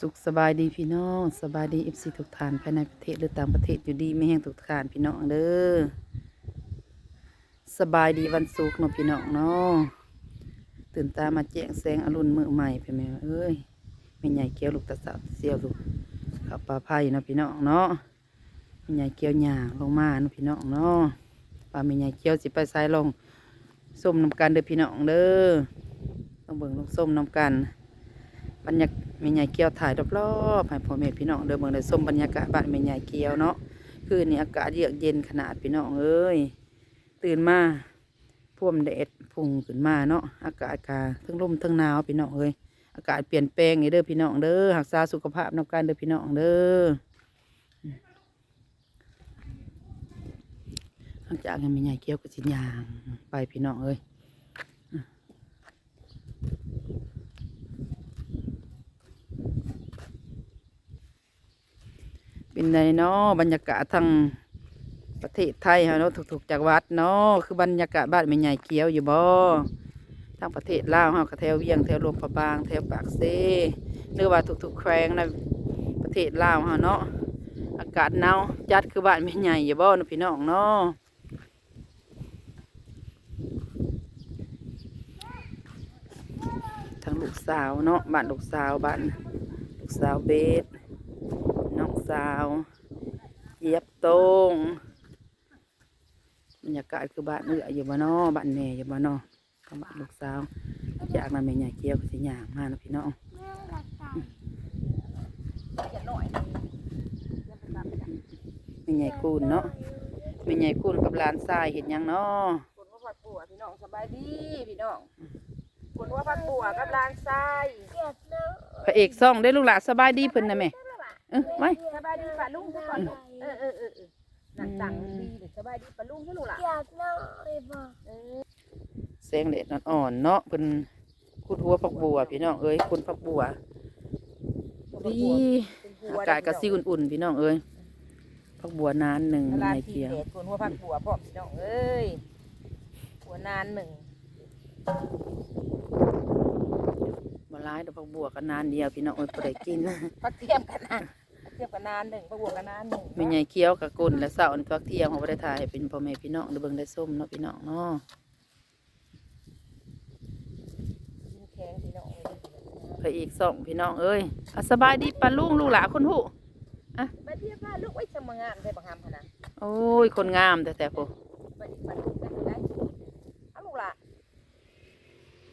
สุขสบายดีพี่น้องสบายดีเอฟซีทุกท่านภายในประเทศหรือต่างประเทศอยู่ดีไม่แห้งทุกท่านพี่น้องเด้อสบายดีวันศุกร์เนาะพี่น้องเนาะตื่นตามาแจ้งแสงอรุณมือใหม่พี่แม่เอ้ยแม่ใหญ่เกี้ยวลูกตาสาวเสียวลูกขับปลาไผ่เนาะพี่น้องเนาะแม่ใหญ่เกี้ยวหยางลงมาเนาะพี่น้องเนาะปลาแม่ใหญ่เกี้ยวสิไปสายลงส้มน้ำกันเด้อพี่น้องเด้อต้องเบิ่งลงส้มน้ำกัน บรรยากาศแม่ใหญ่เกียวถ่ายรอบๆให้พ่อแม่พี่น้องเดินเมืองได้มบรรยากาศบ้านแม่ใหญ่เกียวเนาะคืนนี้อากาศเยือกเย็นขนาดพี่น้องเอ้ยตื่นมาพ่วมแดดพุ่งขึ้นมาเนาะอากาศกาทั้งลมทั้งหนาวพี่น้องเอ้ยอากาศเปลี่ยนแปลงเด้อพี่น้องเด้อรักษาสุขภาพนำกันเด้อพี่น้องเด้อหลังจากนั้นแม่ใหญ่เกียวก็สินยางไปพี่น้องเอ้ย เป็นไงเนาะบรรยากาศทางประเทศไทยเฮาเนาะถูกๆจากวัดเนาะคือบรรยากาศบ้านแม่ใหญ่เกี้ยวอยู่บ่ทางประเทศลาวเฮาก็แถวเวียงแถวหลวงพระบางแถวปากเซหรือว่าทุกๆแขวงในประเทศลาวเฮาเนาะอากาศหนาวจัดคือบ้านแม่ใหญ่อยู่บ่เนาะพี่น้องเนาะทางลูกสาวเนาะบ้านลูกสาวบ้านลูกสาวเบส สาวเหยียบโตงบรรยากาศคือบ้านเอื้ออยู่บ้านนอบ้านแม่อยู่บ้านนอกับบ้านลูกสาวจากนั้นแม่ใหญ่เกี่ยวก็สิหยางมาเนาะพี่น้องแม่ใหญ่คูนเนาะแม่ใหญ่คูนกับหลานทรายเห็นยังเนาะคนว่าผัดปัวพี่น้องสบายดีพี่น้องคนว่าผัดปัวกับลานทรายพระเอกซ่องได้ลูกหลานสบายดีเพิ่นนะแม่เออไว้สบายดีป่ะลุงซะก่อนลูกเออเออเออเออนั่นตังดีเดี๋ยวสบายดีป่ะลุงซะลูกหล่ะอยากนอนบ่เออแสงแดดอ่อนๆเนาะเพิ่นคุดหัวผักบัวพี่น้องเอ้ยคุณผักบัวดีเป็นหัวอากาศก็สิอุ่นๆพี่น้องเอ้ยผักบัวนานหนึ่งเวในลาที่เกียวเด็ดคนว่าผัดปัวพ่อพี่น้องเอ้ยหัวนานหนึ่งมาร้ายดอกผักบัวก็นานเดียวพี่น้องเอ้ยพอได้กินพักเทียมกันนะพัก เทียมกันนานหนึ่งผัดปัวกันนานหนึ่งแม่ใหญ่เคี้ยวกับกุนและเสาร์อันพักเที่ยงเขาบ่ได้ถ่ายให้เป็นพ่อแม่พี่น้องได้เบิ่งได้ส้มเนาะพี่น้องเนาะกินแข็งพี่น้องเอ้ยพระเอกสองพี่น้องเอ้ยอะสบายดีปะลุงลูกหลานคนหูไปเทียบว่าลูกไว้สมงามใช่ปะงามขนาดโอ้ยคนงามแต่แต่พอไปดิปลาลุงได้ไหมเอาลูกหล่ะ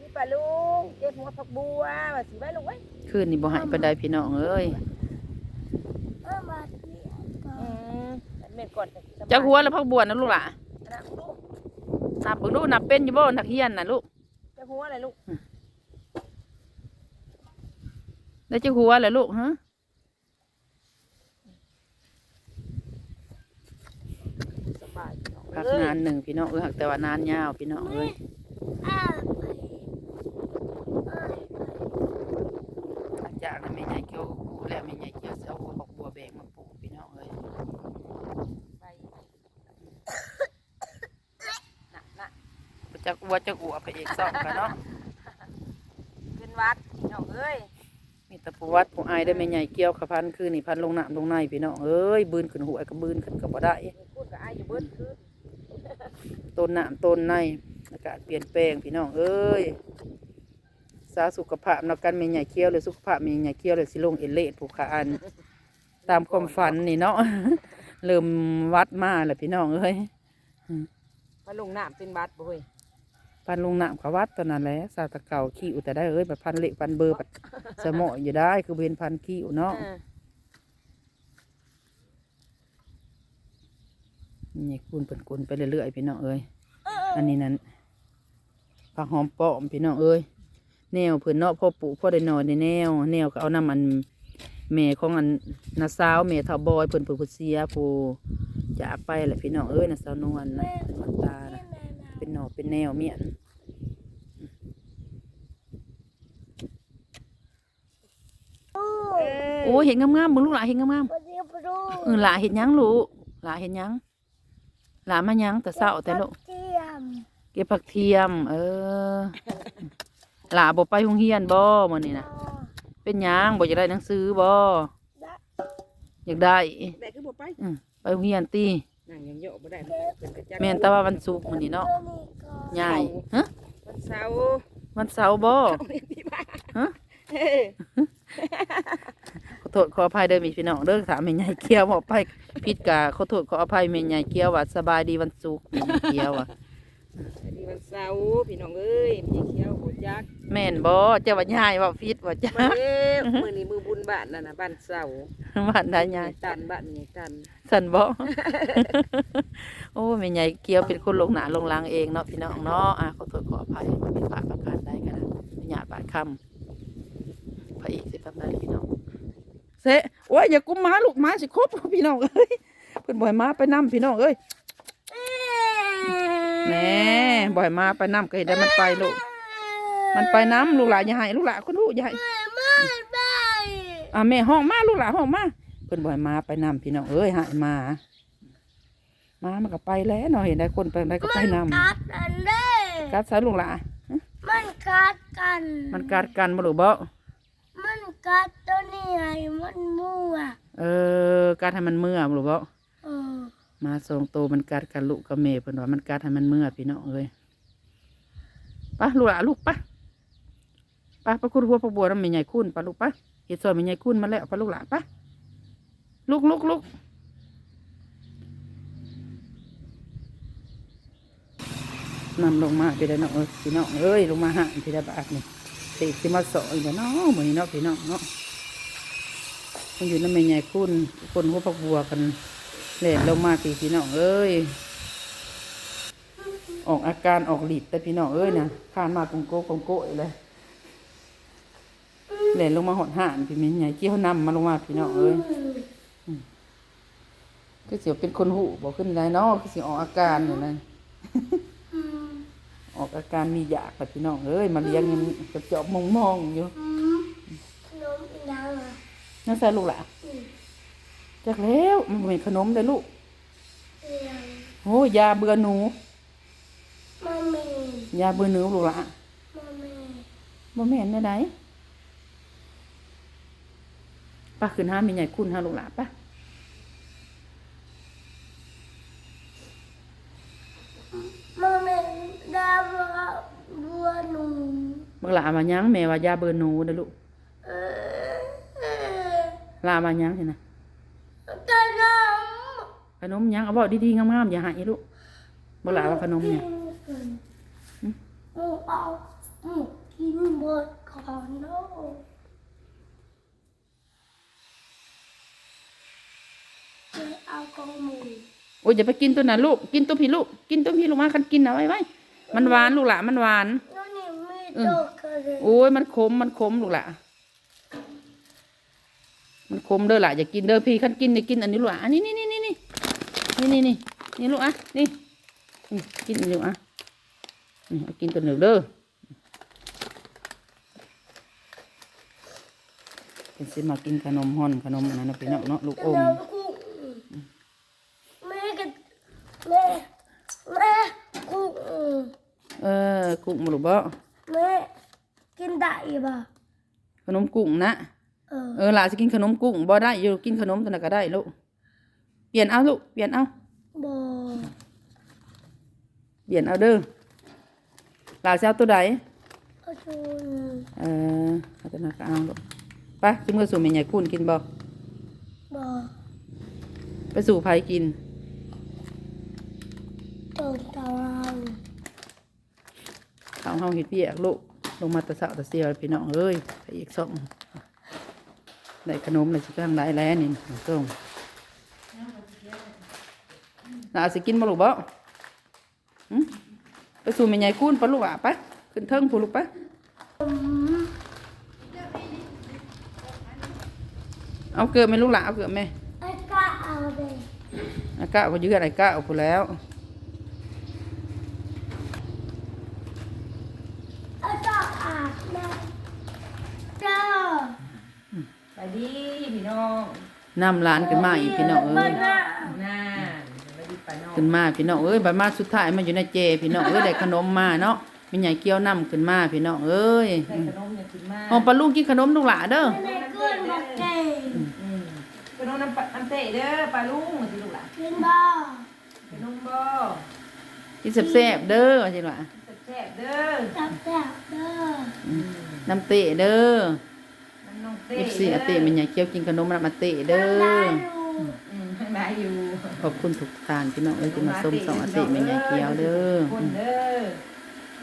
นี่ปลาลุงเก็บหัวผักบัวว่าสิไว้ลูกไว้คืนนี้บ่ใหายปานใดพี่น้องเอ้ย เออมาเที่ยวก่อ อื น ม เม็ดก่อนจักหัวแล้วพักบัวนะลูกหลานนะลูกนับเบิ่งดูนับเป็นอยู่บ่นักเรียนน่ะลูกจะหัวอะไรลูกได้จักหัวแล้วลูกฮะสบายพี่น้องพักเอ้ยนานหนึ่งพี่น้องเอ้ยหักแต่ว่านานยาวพี่น้องเอ้ย อ้าวไปอ้าว หลังจากนั้นแม่ใหญ่เคี้ยวปลูกแล้วแม่ใหญ่เคี้ยวสิเอาหัวผักบัวแบกมาปลูกพี่น้องเอ้ย ไปน่ะน่ะ จักอั วจักอัวพระเอกสองกันเนาะขึ้นวัดพี่น้องเอ้ยมีแตะปูวัดปูอายได้แม่ใหญ่เกี่ยวขะพันคือนี่พันลงน้ำลงในพี่น้องเอ้ยบืนขึ้นหัวก็บืนขึ้นก็บ่ได้มีพูดกับอายอยู่เบิดคืนต้นน้ำต้นในอากาศเปลี่ยนแปลงพี่น้องเอ้ยสาสุขภาพนักกันแม่ใหญ่เกี่ยวเลยสุขภาพแม่ใหญ่เกี่ยวเลยสิลงเอเลดผูกขาอัน ตามความฝันนี่เนาะเริ่มวัดมาแล้วพี่น้องเอ้ยพระลุงน้ำเป็นบัดบ่เฮ้ย พันลงน้ำเขาวัดตอนนั้นแหละสาวตะเก่าขี้อุแต่ได้เอ้ยแบบพันเละพันเบอร์ปัดสมออยู่ได้คือเป็นพันขี้อุเนาะเออนี่คูณเป็นกุนไปเรื่อยๆพี่น้องเอ้ยอันนี้นั้นผักหอมป้อมพี่น้องเอ้ยแนวเพื่อนเนาะพ่อปู่พ่อได้นอนในแนว แนวก็เอาน้ำมันแม่ของอันนาสาวแม่เท่าบอยเพิ่นเพิ่นผู้เสียผู้จากไปแหละพี่น้องเอ้ยนาสาวนวลนะมันตานะเป็นหนอเป็นแนวเมียน โอ้ โอ้ยเห็นงามๆมึงลูกหลานเห็นงามปเดี๋ยวปดูๆเออหลานเห็นหยังลูกหลานเห็นหยังหลานมาหยังแต่เศร้าแต่ลูกเทียมเก็บผักเทียม เออ หลาบ่ไปโรงเรียนบ่มื้อนี้นะพเป็นหยังบ่อยากได้หนังสือบ่ได้อยากได้ได้คือบ่ไปอืมไปโรงเรียนตีนั่งยังเยอะบ่ได้เพิ่นก็จักแม่นแต่ว่าวันศุกร์มื้อนี้เนาะตัวนี้ก่อนยายฮะวันเสาร์วันเสาร์บ่เอาเรียนที่บ้านฮะเอ้ยขอ โทษขออภัยเด้อมีพี่น้องเด้อถามแม่ใหญ่เกียวบ่ไปผิดกะขอโทษขออภัยแม่ใหญ่เกียวว่าสบายดีวันศุกร์แม่ใหญ่เกียวอะอันนี้วันเสาร์พี่น้องเอ้ยมีเขียวบ่จักแม่นบ่เจ้าว่าใหญ่ว่าผิดว่าจ้ามาเด้อมื้อนี้มือบุญบ้านนั่นน่ะบ้านเสาร์บ้านได้ใหญ่ตันบ้านนี่ตันสันบ่โอ้แม่ใหญ่เกียวเป็นคนลงหนาลงหลังเองเนาะพี่น้องเนาะอะขอโทษขออภัยผิดพลาดประการใดก็ได้หยาดบาดคำพระเอกสิทำได้เลยพี่น้อง เซะโอ้ยอย่ากุมหมาลูกหมาสิครบพี่น้องเอ้ยเพิ่นบ่อยมาไปนํพี่น้องเอ้ยแหน่บ่อยมาไปนํก็เห็นได้มันไปลูกมันไปน้ำลูกหลานอย่าให้ลูกหลานคนลูกอย่าให้ไม่ไม่อะแม่ห้องมาลูกหลานห้องมาเพิ่นบ่อยมาไปนํพี่น้องเอ้ยหายมามามันก็ไปแล้วเนาะเห็นได้คนไปได้ก็ไปนำกัดอันเด้กัดใส่ลูกหลานมันกัดกัน มันกัดกันบ่ลูกบ่มัน กัดตัวนี้ไงมันมั่วเออกัดให้มันเมื่อบ่ลูกบ่เออมาสองโตวมันกัดกันลูกกับแม่เพิ่นว่ามันกัดให้มันเมื่อพี่น้องเอ้ยไปลูกหลานลูกไปไปไปคุดหัวพวกบัวน้ำแม่ใหญ่คุ้นไปลูกไปเฮ็ดซอยแม่ใหญ่คุ้นมาแล้วไปลูกหลานไปลูกลูกลูกนำลงมาพี่ได้เนาะเอ้ยพี่น้องเอ้ยลงมาหาพี่ได้บาทนี่ ตีสิมาสออีกแล้วเนาะเหมือนเนาะพี่น้องเนาะมันอยู่น้ำแม่ใหญ่คุณคนหัวพักบัวกันแหลกลงมาพี่พี่น้องเอ้ย ออกอาการออกฤทธิ์แต่พี่น้องเอ้ยนะข้านมากงโก้กงโก้เลยแหลกลงมาหดห่านพี่แม่ใหญ่เกี่ยวนำมาลงมาพี่น้องเอ้ยก็เสียวเป็นคนหูบอกขึ้นได้เนาะก็เสียออกอาการอยู่เลยอืม ออกอาการมีอยากกับพี่น้องเอ้ยมาเลี้ยงยังจะจอบมองมองๆอยู่อืมขนมอีกแล้วเหรอนั่นใส่ลูกหละอืมจากแล้วมันเป็นขนมเลยลูกเอียงโอ้ยาเบื่อหนูมามียาเบื่อหนูลูกหละมามีบ่แม่นได้ไหนป้าขึ้นห้ามีใหญ่คุณห้าลูกหละป้ามามีดาวบัวหนู บักหละมายังแม่ว่ายาเบื่อหนูเด้อลูกลามายังสินะขนมขนมยังเอาบอกดีๆงามๆอย่าหายลูกบักหละว่าขนมเนี่ยหมูเอาหมูกินหมดก่อนเนาเอาของหมูโอ้ยอย่าไปกินตัวนั้นลูก กินตัวพี่ลูก กินตัวพี่ลูกมาคันกินเอาไว้ไว้ มันหวานลูกหละมันหวาน แล้วนี่ไม่อืมตกเลยโอ้ยมันขมมันขมลูกหละมันขมเด้อหละอย่ากินเด้อพี่คันกินอย่ากินอันนี้ลูกอะอันนี้นี่นี่นี่นี่นี่นี่นี่นี่ลูกอะนี่นี่กินอันนี้ลูกอะนี่เอากินตัวหนึ่งเด้อเป็นสิมากินขนมห่อนขนมอันนั้นนะพี่น้องเนาะลูกอมน้ำกุ้งแม่กับแม่แม่กุ้งเออกุ้งมาลูกบ่แม่ กินได้ป่ะขนมกุ้งนะเออเออหลานจะกินขนมกุ้งบ่ได้อยู่กินขนมตัวนั้นก็ได้ลูกเปลี่ยนเอาลูกเปลี่ยนเอาบอเปลี่ยนเอาเด้อหลานจะเอาตัวใดเอาชูนเออเอาตัวนั้นก็เอาลูกไปกินมือสู่แม่ใหญ่คุณกินบ่บอไปสู่ไผกินต้นตารางเอาเฮาเฮ็ดเพียกลูก ลงมาแตะเสาแตะเสียวพี่น้องเอ้ยไปอีกสองได้ขนมได้สิข้างได้แล้วนี่ต้องหลานสิกินบ่ลูกบ่หึไปสู่แม่ใหญ่คุณปะลูกอะไปขึ้นเทิงพูลูกไปอืมเอาเกลือไหมลูกหลานเอาเกลือไหมไอ้ก้าเอาเลยอากาก็ยืดอะไรกะเอาไปแล้ว ไอ้ก้าอาบน้ำเจ้า ไปดีพี่น้อง นำร้านกันมาอีกพี่น้องเอ้ยน่าน่าไปดีไปน้องขึ้นมาพี่น้องเอ้ยบามาสุดท้ายมาอยู่ในเจพี่น้องเอ้ยได้ขนมมาเนาะมีใหญ่เกี้ยวน้ำขึ้นมาพี่น้องเอ้ยใส่ขนมเนี่ยกินมากห้องปลาลุงกินขนมลูกหล่ะเด้อในเกินบักเก่งอืมขนมน้ำปลาน้ำเตะเด้อปลาลุงมาสิลูกหล่ะกินบ่ขนมบ่กินแซ่บๆเด้อว่าจังว่าแซ่บๆเด้อจับแซ่บเด้อน้ำเตะเด้อน้ำน้อง เต้เอฟซีอาเตะมันใหญ่เกี้ยวกินขนมน้ำอาเตะเด้อได้อยู่อืมข้างในอยู่ขอบคุณทุกท่านพี่น้องเอ้ยที่มาส้มสองอาเตะมันใหญ่เกี้ยวเด้อคนเด้อ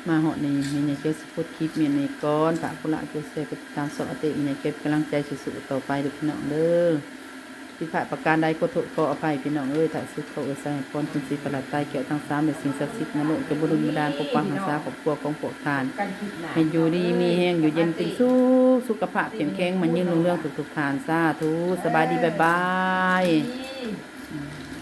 มาเหาะในมีในเกสพุดคลิปเมียนในก้อนฝากกุละเกษตรตามสอบอติมีในเก็บกำลังใจสุดๆต่อไปเด้อพี่น้องเด้อ ที่ผ่าประการใดก็ถูกขออภัยพี่น้องเอ้ยถ่ายสุดเขาเอ้ยใส่พรคุณสีประหลาดใต้เกี่ยวทั้งสามในสิ่งศักดิ์สิทธิ์นรกจะบุรุษบดาลปกปักหักษาครอบครัวของพวกทานเห็นาให้อยู่ดีมีแห้งอยู่เย็นเป็นสุขสุขภาพเข้มแข็งมันยืนรุ่งเรื่องทุกๆทานสาธุสบายดีบ๊ายบาย